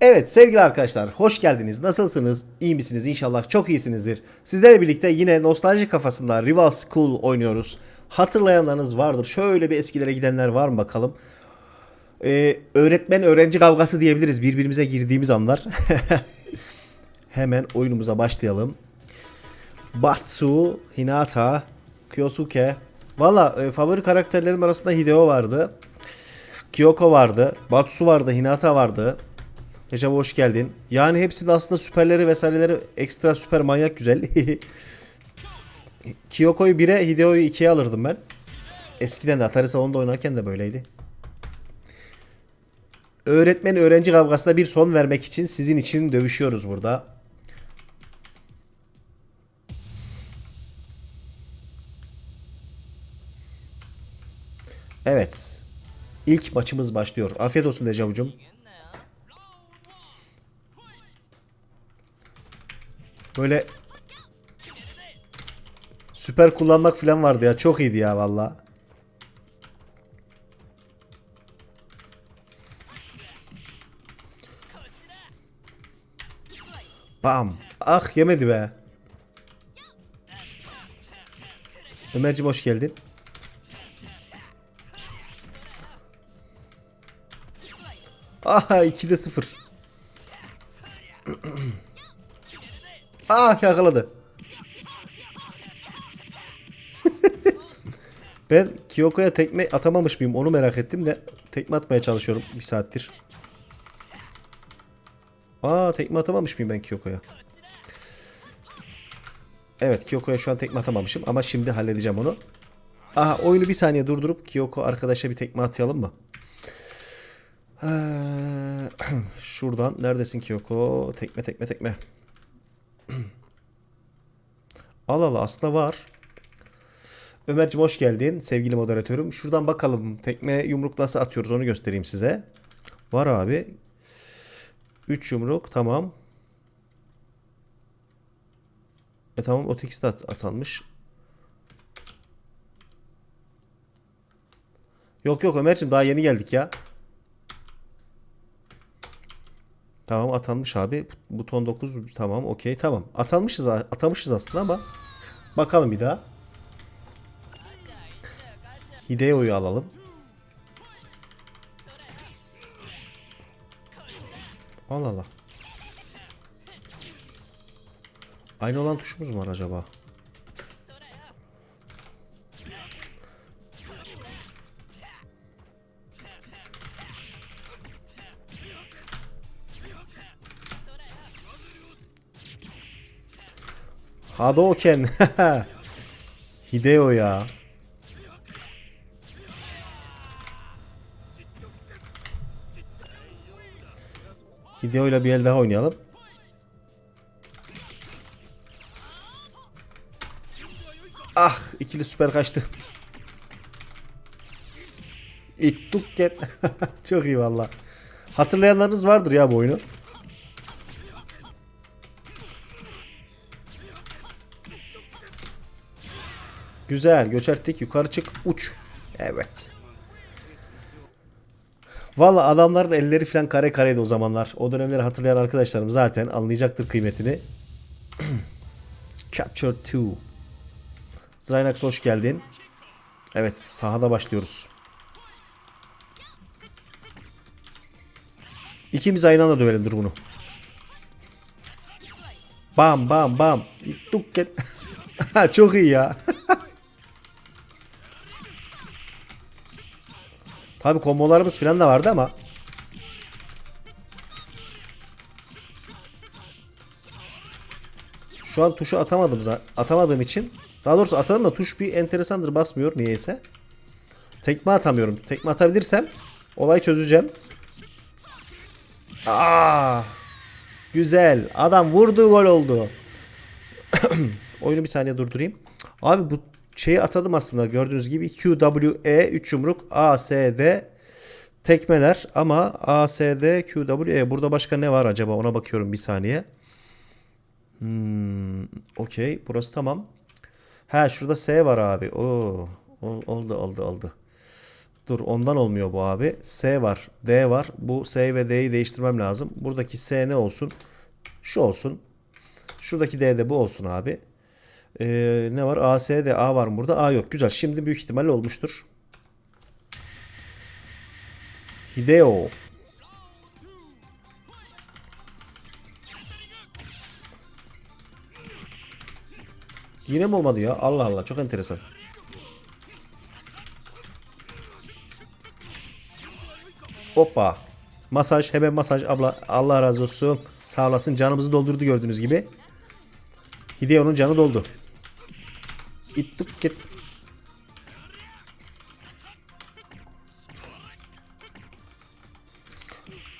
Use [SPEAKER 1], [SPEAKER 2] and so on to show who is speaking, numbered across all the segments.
[SPEAKER 1] Evet sevgili arkadaşlar hoş geldiniz. Nasılsınız? İyi misiniz? İnşallah çok iyisinizdir. Sizlerle birlikte yine nostalji kafasında Rival School oynuyoruz. Hatırlayanlarınız vardır. Şöyle bir eskilere gidenler var mı bakalım. Ee, öğretmen öğrenci kavgası diyebiliriz birbirimize girdiğimiz anlar. Hemen oyunumuza başlayalım. Batsu, Hinata, Kyosuke. Valla e, favori karakterlerim arasında Hideo vardı. Kyoko vardı. Batsu vardı. Hinata vardı. Recep hoş geldin. Yani hepsinin aslında süperleri vesaireleri ekstra süper manyak güzel. Kyoko'yu 1'e Hideo'yu 2'ye alırdım ben. Eskiden de Atari salonunda oynarken de böyleydi. Öğretmen öğrenci kavgasına bir son vermek için sizin için dövüşüyoruz burada. Evet. İlk maçımız başlıyor. Afiyet olsun Dejavucum. Böyle süper kullanmak falan vardı ya. Çok iyiydi ya valla. Bam. Ah yemedi be. Ömerciğim hoş geldin. Aha 2'de 0. Ah yakaladı. ben Kyoko'ya tekme atamamış mıyım onu merak ettim de tekme atmaya çalışıyorum bir saattir. Aa tekme atamamış mıyım ben Kyoko'ya? Evet Kyoko'ya şu an tekme atamamışım ama şimdi halledeceğim onu. Aha oyunu bir saniye durdurup Kyoko arkadaşa bir tekme atayalım mı? Ee, Şuradan neredesin Kyoko? Tekme tekme tekme. Al al aslında var. Ömerciğim hoş geldin sevgili moderatörüm. Şuradan bakalım tekme yumruk nasıl atıyoruz onu göstereyim size. Var abi. 3 yumruk tamam. E tamam o tekisi de at- atanmış. Yok yok Ömerciğim daha yeni geldik ya. Tamam atanmış abi. Buton 9 tamam okey tamam. Atanmışız atamışız aslında ama bakalım bir daha. Hideo'yu alalım. Allah Allah. Aynı olan tuşumuz mu var acaba? Hadouken. Hideo ya. Hideo ile bir el daha oynayalım. Ah ikili süper kaçtı. İttukken. Çok iyi valla. Hatırlayanlarınız vardır ya bu oyunu. Güzel göçerttik yukarı çık uç. Evet. Valla adamların elleri falan kare kareydi o zamanlar. O dönemleri hatırlayan arkadaşlarım zaten anlayacaktır kıymetini. Capture 2. Zraynax hoş geldin. Evet sahada başlıyoruz. İkimiz aynı anda dövelim dur bunu. Bam bam bam. Dukket. Çok iyi ya. Tabi kombolarımız falan da vardı ama. Şu an tuşu atamadım atamadığım için. Daha doğrusu atadım da tuş bir enteresandır basmıyor niyeyse. Tekme atamıyorum. Tekme atabilirsem olay çözeceğim. Aa! Güzel. Adam vurdu gol oldu. Oyunu bir saniye durdurayım. Abi bu şeyi atadım aslında gördüğünüz gibi Q, W, E 3 yumruk A, S, D tekmeler ama A, S, D, Q, W, E burada başka ne var acaba ona bakıyorum bir saniye. Hmm, okey burası tamam. Ha şurada S var abi. Oo, ol- oldu oldu oldu. Dur ondan olmuyor bu abi. S var. D var. Bu S ve D'yi değiştirmem lazım. Buradaki S ne olsun? Şu olsun. Şuradaki D de bu olsun abi. Ee, ne var? A, S, D. A var mı burada? A yok. Güzel. Şimdi büyük ihtimalle olmuştur. Hideo. Yine mi olmadı ya? Allah Allah çok enteresan. Hoppa. Masaj hemen masaj abla Allah razı olsun. Sağ olasın canımızı doldurdu gördüğünüz gibi. Hideo'nun canı doldu. İttuk git.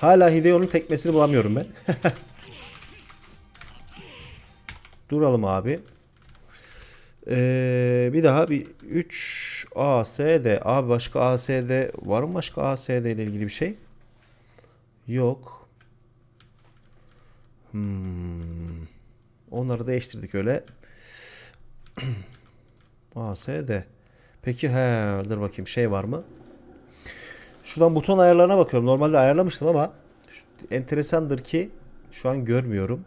[SPEAKER 1] Hala Hideo'nun tekmesini bulamıyorum ben. Duralım abi. Ee, bir daha bir 3 ASD. Abi başka ASD var mı başka ASD ile ilgili bir şey? Yok. Hmm. Onları değiştirdik öyle. ASD. Peki he dur bakayım şey var mı? Şuradan buton ayarlarına bakıyorum. Normalde ayarlamıştım ama enteresandır ki şu an görmüyorum.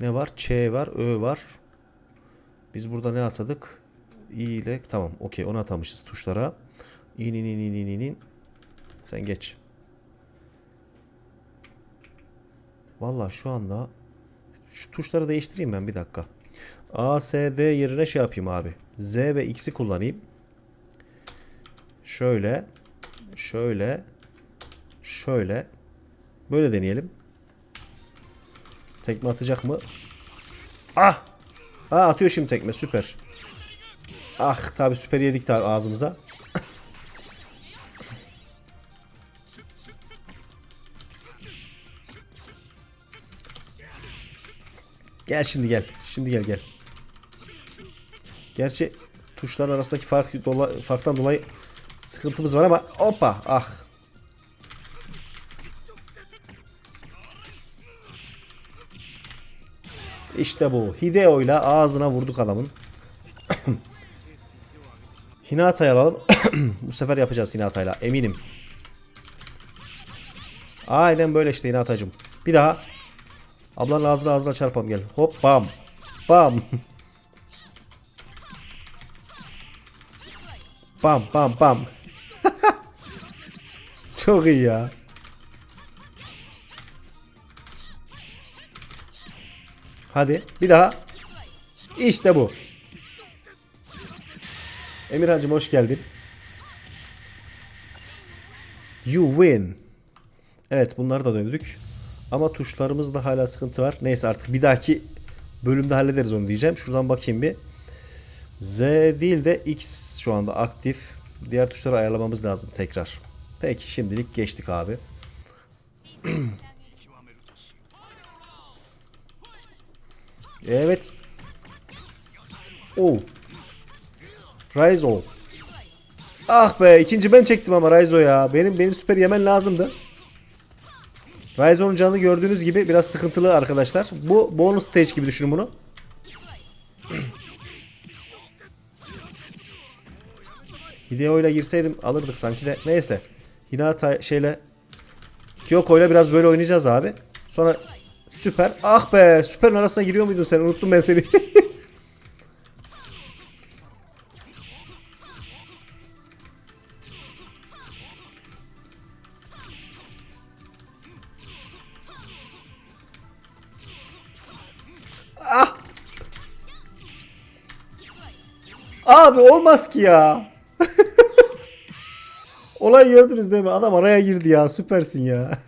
[SPEAKER 1] Ne var? Ç var, Ö var. Biz burada ne atadık? İ ile tamam okey onu atamışız tuşlara. İn in in in in in. Sen geç. Vallahi şu anda şu tuşları değiştireyim ben bir dakika. A, S, D yerine şey yapayım abi. Z ve X'i kullanayım. Şöyle. Şöyle. Şöyle. Böyle deneyelim. Tekme atacak mı? Ah! Aa atıyor şimdi tekme süper. Ah tabi süper yedik tabi ağzımıza. gel şimdi gel. Şimdi gel gel. Gerçi tuşlar arasındaki fark dola, farktan dolayı sıkıntımız var ama hoppa ah. İşte bu. Hideo ile ağzına vurduk adamın. Hinata'yı alalım. bu sefer yapacağız Hinata'yla eminim. Aynen böyle işte Hinata'cım. Bir daha. Ablanın ağzına ağzına çarpalım gel. Hop bam. Bam. bam bam bam. Çok iyi ya. Hadi bir daha. İşte bu. Emirhan'cım hoş geldin. You win. Evet bunları da dövdük. Ama tuşlarımızda hala sıkıntı var. Neyse artık bir dahaki bölümde hallederiz onu diyeceğim. Şuradan bakayım bir. Z değil de X şu anda aktif. Diğer tuşları ayarlamamız lazım tekrar. Peki şimdilik geçtik abi. Evet. Oh. Raizo. Ah be ikinci ben çektim ama Raizo ya. Benim benim süper yemen lazımdı. Raizo'nun canını gördüğünüz gibi biraz sıkıntılı arkadaşlar. Bu bonus stage gibi düşünün bunu. Hideo ile girseydim alırdık sanki de. Neyse. Hinata şeyle Kyoko ile biraz böyle oynayacağız abi. Sonra süper. Ah be süperin arasına giriyor muydun sen? Unuttum ben seni. ah! Abi olmaz ki ya. Olay gördünüz değil mi? Adam araya girdi ya. Süpersin ya.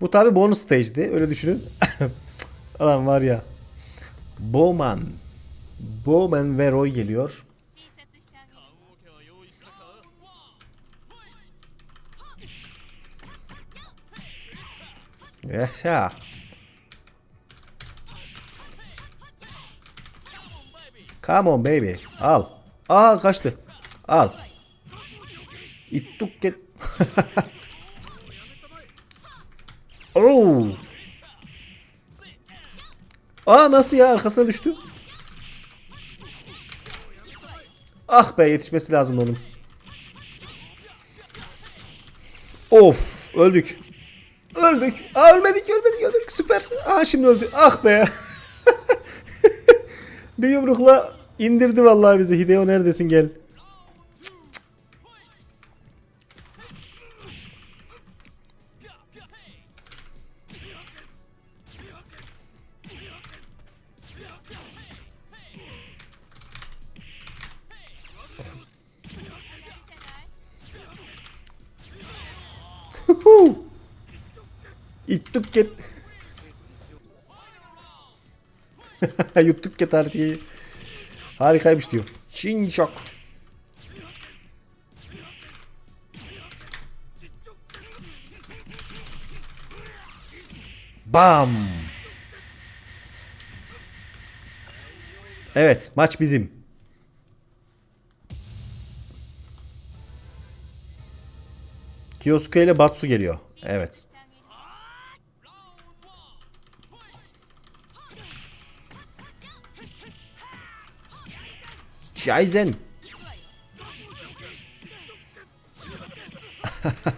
[SPEAKER 1] Bu tabi bonus stage'di. Öyle düşünün. Adam var ya. Bowman. Bowman ve Roy geliyor. Yaşa. Come on baby. Al. Aa kaçtı. Al. İttuk get. Oo. Aa nasıl ya arkasına düştü? Ah be yetişmesi lazım onun. Of öldük. Öldük. Aa, ölmedik ölmedik ölmedik süper. Aa şimdi öldü. Ah be. bir yumrukla indirdi vallahi bizi. Hideo neredesin gel. Yuttuk get artığı. Harikaymış diyor. Çin şok. Bam. Evet maç bizim. Kiyosuke ile Batsu geliyor. Evet. Shizen.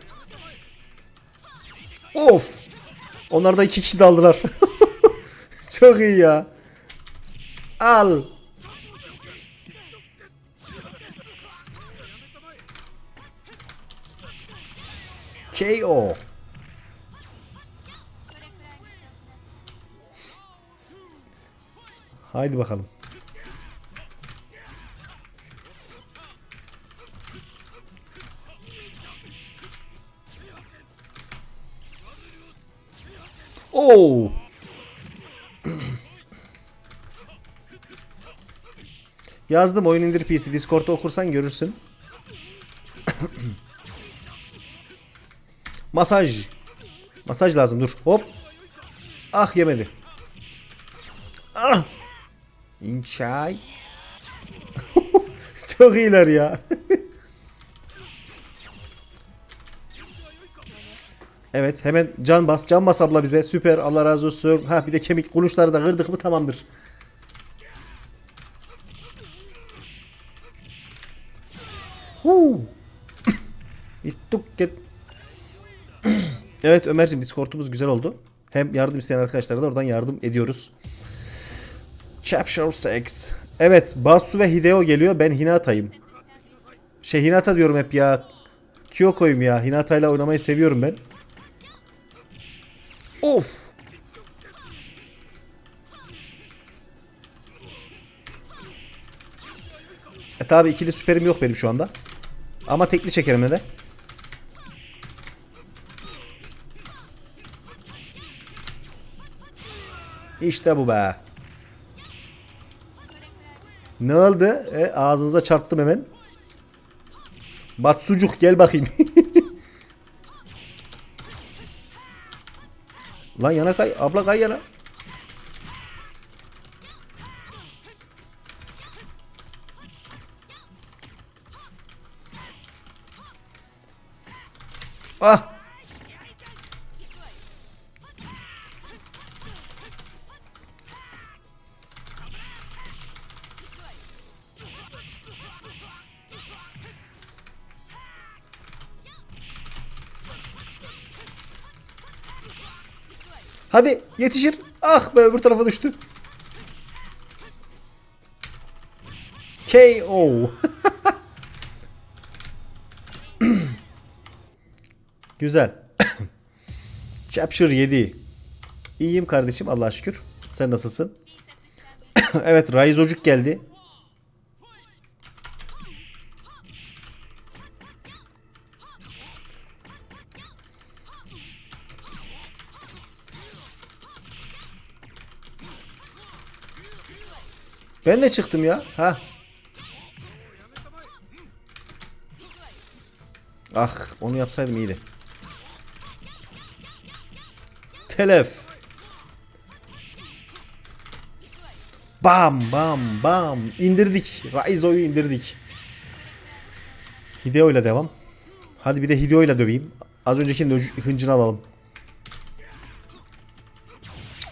[SPEAKER 1] of. Onlar da iki kişi daldılar. Çok iyi ya. Al. KO. Haydi bakalım. Oo. Yazdım oyun indir PC. Discord'da okursan görürsün. Masaj. Masaj lazım dur. Hop. Ah yemedi. Ah. İnşay. Çok iyiler ya. evet hemen can bas. Can bas abla bize. Süper. Allah razı olsun. Ha bir de kemik kuluşları da kırdık mı tamamdır. Huu. İttuk get. evet Ömerciğim Discord'umuz güzel oldu. Hem yardım isteyen arkadaşlara da oradan yardım ediyoruz. Chapter 6. Evet Batsu ve Hideo geliyor. Ben Hinata'yım. Şey Hinata diyorum hep ya. Kyoko'yum ya. Hinata ile oynamayı seviyorum ben. Of. E tabi ikili süperim yok benim şu anda. Ama tekli çekerim de. İşte bu be. Ne oldu? E, ağzınıza çarptım hemen. Matsucuk gel bakayım. Lan yana kay. Abla kay yana. Hadi yetişir. Ah be öbür tarafa düştü. KO. Güzel. Chapter 7. İyiyim kardeşim Allah'a şükür. Sen nasılsın? evet Raizocuk geldi. Ben de çıktım ya. Ha. Ah onu yapsaydım iyiydi. Telef. Bam bam bam indirdik. Raizo'yu indirdik. Hideo ile devam. Hadi bir de Hideo ile döveyim. Az öncekinin de hıncını alalım.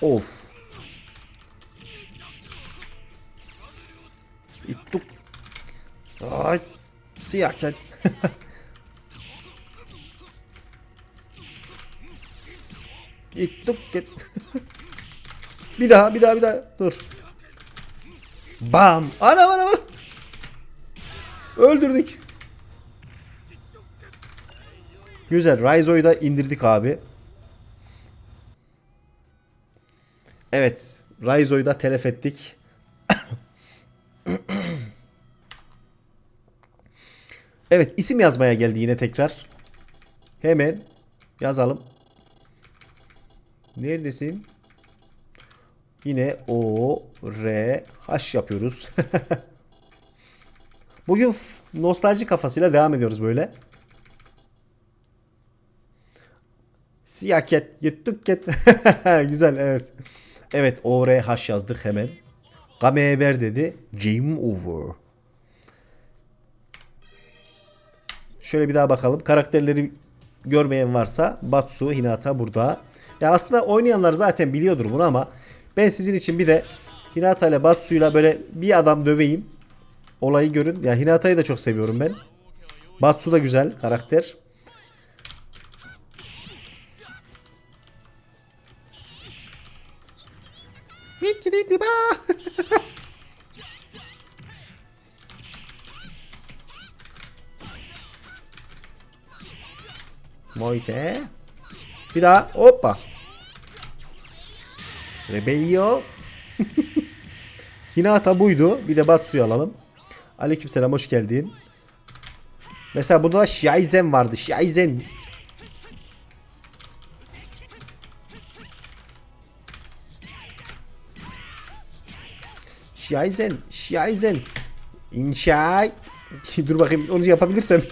[SPEAKER 1] Of. İttuk. Ay. Siyah ket. İttuk git. bir daha bir daha bir daha. Dur. Bam. Ana ana ana. Öldürdük. Güzel. Raizo'yu da indirdik abi. Evet. Raizo'yu da telef ettik. Evet. isim yazmaya geldi yine tekrar. Hemen yazalım. Neredesin? Yine O, R, H yapıyoruz. Bugün nostalji kafasıyla devam ediyoruz böyle. Siyah ket, yuttuk ket. Güzel evet. Evet O, R, H yazdık hemen. Gameye ver dedi. Game over. Şöyle bir daha bakalım. Karakterleri görmeyen varsa Batsu, Hinata burada. Ya aslında oynayanlar zaten biliyordur bunu ama ben sizin için bir de Hinata ile Batsu'yla böyle bir adam döveyim. Olayı görün. Ya Hinata'yı da çok seviyorum ben. Batsu da güzel karakter. Moite. Bir daha. Hoppa. Rebellion. Hinata buydu. Bir de Batsu'yu alalım. Aleykümselam hoş geldin. Mesela burada da Shiaizen vardı. Shiaizen. Shiaizen. Shiaizen. İnşaay. Dur bakayım onu yapabilirsem.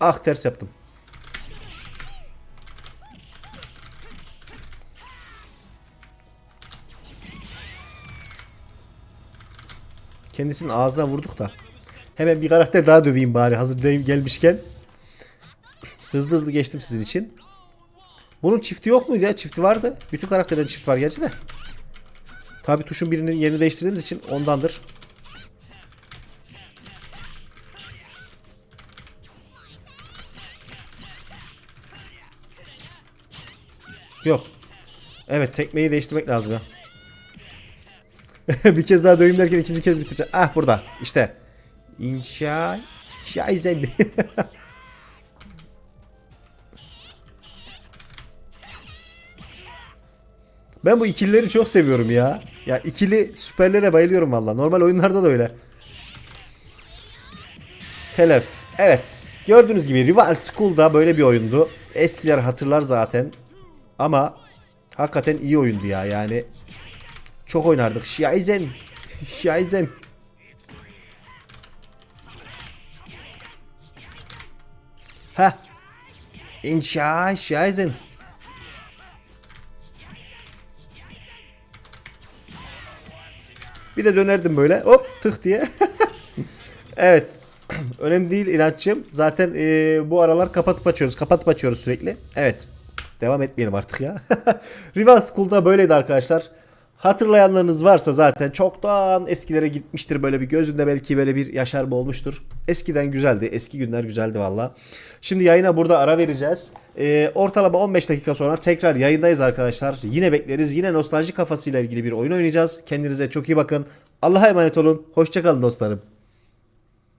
[SPEAKER 1] Ah ters yaptım. Kendisinin ağzına vurduk da. Hemen bir karakter daha döveyim bari hazır gelmişken. Hızlı hızlı geçtim sizin için. Bunun çifti yok muydu ya? Çifti vardı. Bütün karakterlerin çift var gerçi de. Tabi tuşun birinin yerini değiştirdiğimiz için ondandır. Yok. Evet tekmeyi değiştirmek lazım ya. bir kez daha döveyim derken ikinci kez bitireceğim. Ah burada. İşte. İnşa. Şaizen. ben bu ikilileri çok seviyorum ya. Ya ikili süperlere bayılıyorum valla. Normal oyunlarda da öyle. Telef. Evet. Gördüğünüz gibi Rival School'da böyle bir oyundu. Eskiler hatırlar zaten. Ama hakikaten iyi oyundu ya. Yani çok oynardık. Shiaizen. Shiaizen. Ha. İnşa Shiaizen. Bir de dönerdim böyle. Hop tık diye. evet. Önemli değil inatçım. Zaten e, bu aralar kapatıp açıyoruz. Kapatıp açıyoruz sürekli. Evet. Devam etmeyelim artık ya. Rival School'da böyleydi arkadaşlar. Hatırlayanlarınız varsa zaten çoktan eskilere gitmiştir böyle bir gözünde belki böyle bir yaşarma olmuştur. Eskiden güzeldi. Eski günler güzeldi valla. Şimdi yayına burada ara vereceğiz. Ee, ortalama 15 dakika sonra tekrar yayındayız arkadaşlar. Yine bekleriz. Yine nostalji kafasıyla ilgili bir oyun oynayacağız. Kendinize çok iyi bakın. Allah'a emanet olun. Hoşçakalın dostlarım.